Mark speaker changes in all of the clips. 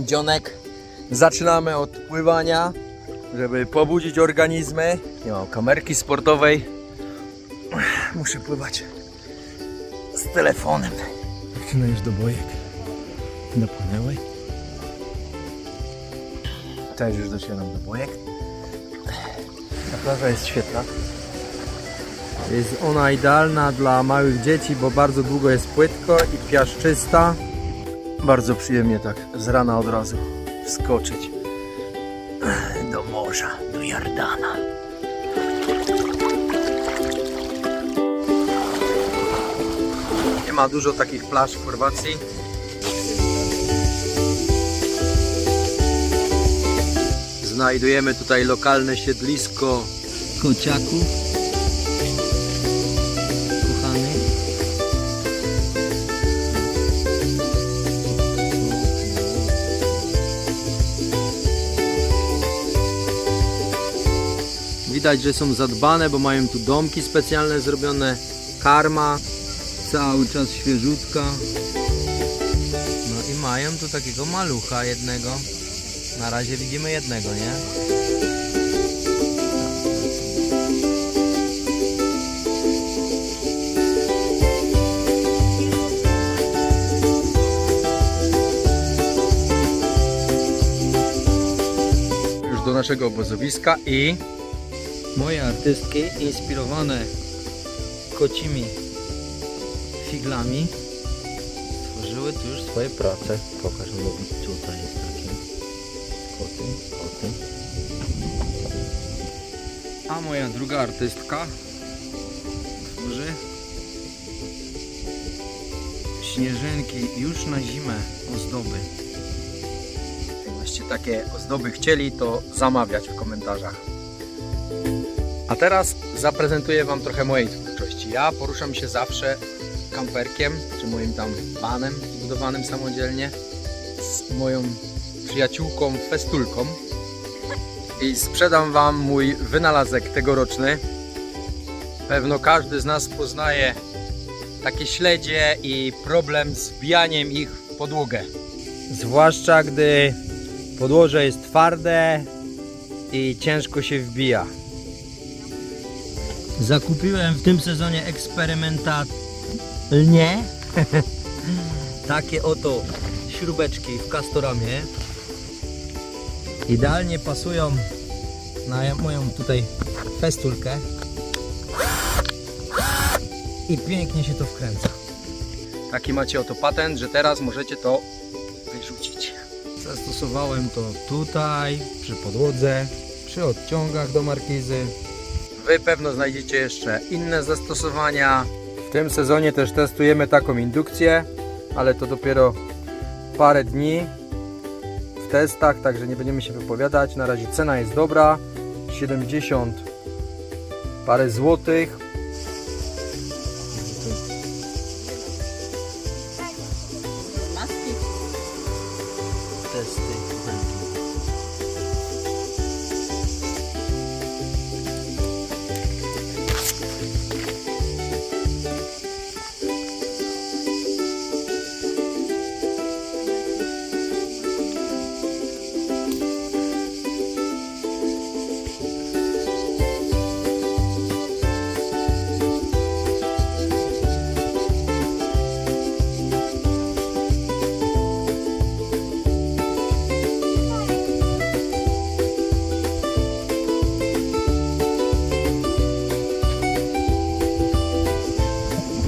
Speaker 1: dzionek. Zaczynamy od pływania, żeby pobudzić organizmy. Nie mam kamerki sportowej. Muszę pływać z telefonem. Dziewczyna już do bojek. Dopłynęły. Też już docieram do bojek. Ta plaża jest świetna. Jest ona idealna dla małych dzieci, bo bardzo długo jest płytko i piaszczysta. Bardzo przyjemnie tak z rana od razu wskoczyć do morza, do Jordana. Nie ma dużo takich plaż w Chorwacji. Znajdujemy tutaj lokalne siedlisko kociaków. Widać, że są zadbane, bo mają tu domki specjalne zrobione, karma cały czas świeżutka. No i mają tu takiego malucha jednego. Na razie widzimy jednego, nie? Już do naszego obozowiska i moje artystki inspirowane kocimi figlami stworzyły tu już swoje prace. Pokaż mówi, tutaj jest takie koty, koty. A moja druga artystka tworzy śnieżynki już na zimę ozdoby. Jakbyście takie ozdoby chcieli, to zamawiać w komentarzach. A teraz zaprezentuję Wam trochę mojej twórczości. Ja poruszam się zawsze kamperkiem, czy moim tam vanem zbudowanym samodzielnie z moją przyjaciółką Festulką i sprzedam Wam mój wynalazek tegoroczny. Pewno każdy z nas poznaje takie śledzie i problem z wbijaniem ich w podłogę. Zwłaszcza gdy podłoże jest twarde i ciężko się wbija. Zakupiłem w tym sezonie eksperymentalnie takie oto śrubeczki w Castoramie. Idealnie pasują na moją tutaj festulkę i pięknie się to wkręca. Taki macie oto patent, że teraz możecie to wyrzucić. Zastosowałem to tutaj, przy podłodze, przy odciągach do markizy. Wy pewno znajdziecie jeszcze inne zastosowania. W tym sezonie też testujemy taką indukcję, ale to dopiero parę dni w testach, także nie będziemy się wypowiadać. Na razie cena jest dobra, 70 parę złotych.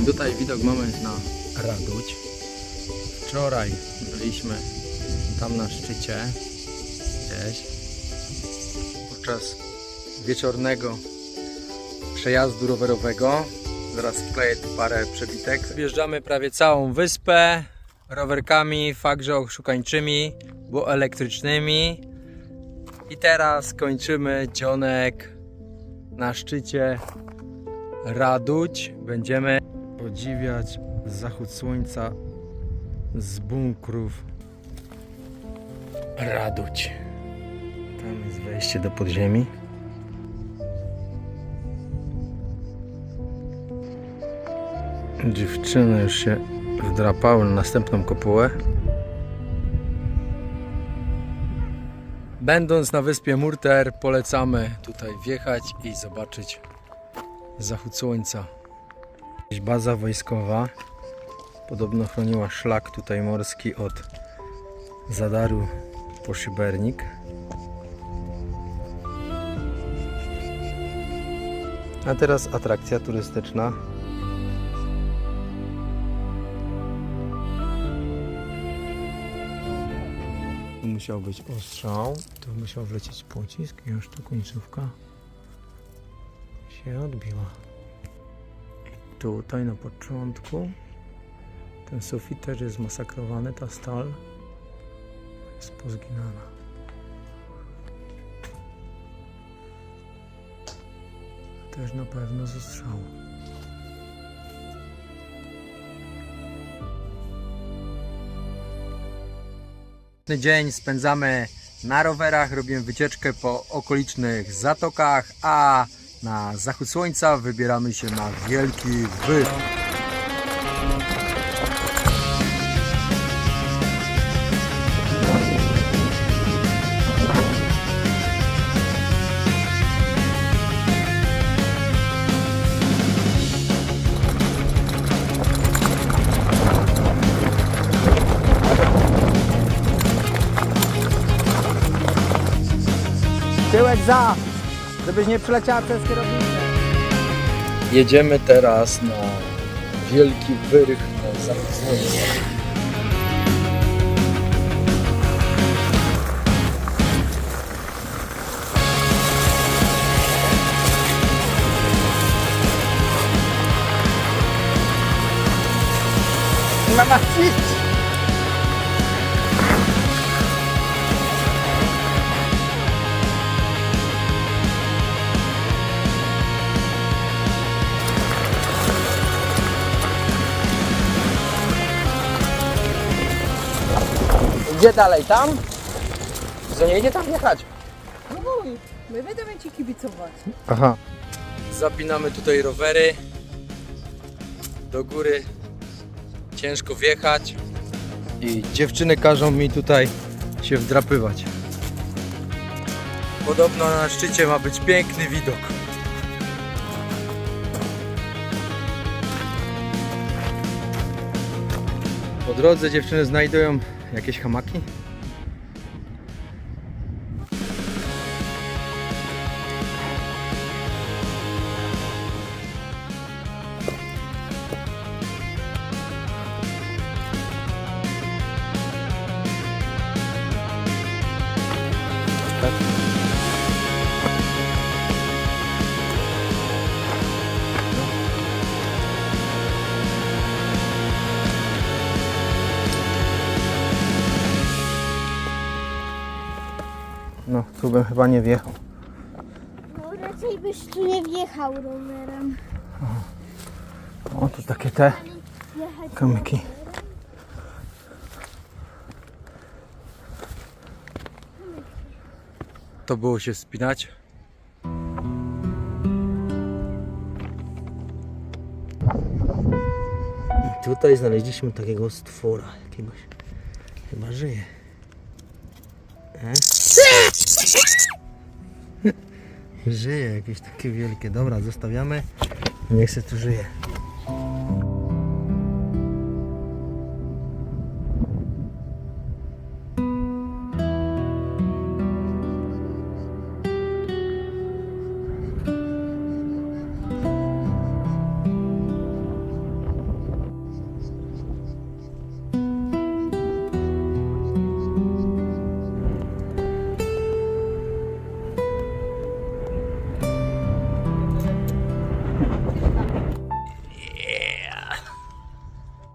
Speaker 1: Tutaj widok mamy na Raduć. Wczoraj byliśmy tam na szczycie, gdzieś, podczas wieczornego przejazdu rowerowego. Zaraz wkleję tu parę przebitek. Wjeżdżamy prawie całą wyspę rowerkami, fakże oszukańczymi, bo elektrycznymi. I teraz kończymy dzionek na szczycie Raduć. Będziemy podziwiać zachód słońca z bunkrów Raduć. Tam jest wejście do podziemi. Dziewczyny już się wdrapały na następną kopułę. Będąc na wyspie Murter, polecamy tutaj wjechać i zobaczyć zachód słońca. Baza wojskowa. Podobno chroniła szlak tutaj morski od Zadaru po Szybernik. A teraz atrakcja turystyczna. Tu musiał być ostrzał, tu musiał wlecieć pocisk i już tu końcówka się odbiła. Tutaj na początku ten sufit też jest zmasakrowany, ta stal jest pozginana. Też na pewno z ostrzału. Piękny dzień spędzamy na rowerach, robimy wycieczkę po okolicznych zatokach, a na zachód słońca wybieramy się na Wielki Wyr. Tyłek za, żebyś nie przeleciała przez kierownicę. Jedziemy teraz na Wielki Wyrych na słońca. Mama, idź! Gdzie dalej? Tam? Co nie idzie tam jechać?
Speaker 2: Oj, my będziemy ci kibicować.
Speaker 1: Aha. Zapinamy tutaj rowery. Do góry ciężko wjechać. I dziewczyny każą mi tutaj się wdrapywać. Podobno na szczycie ma być piękny widok. Po drodze dziewczyny znajdują jakieś hamaki. No, tu bym chyba nie wjechał.
Speaker 3: No raczej byś tu nie wjechał rowerem.
Speaker 1: O, tu takie te kamyki. To było się wspinać. I tutaj znaleźliśmy takiego stwora jakiegoś. Chyba żyje. E? Żyje, jakieś takie wielkie. Dobra, zostawiamy. Niech se tu żyje.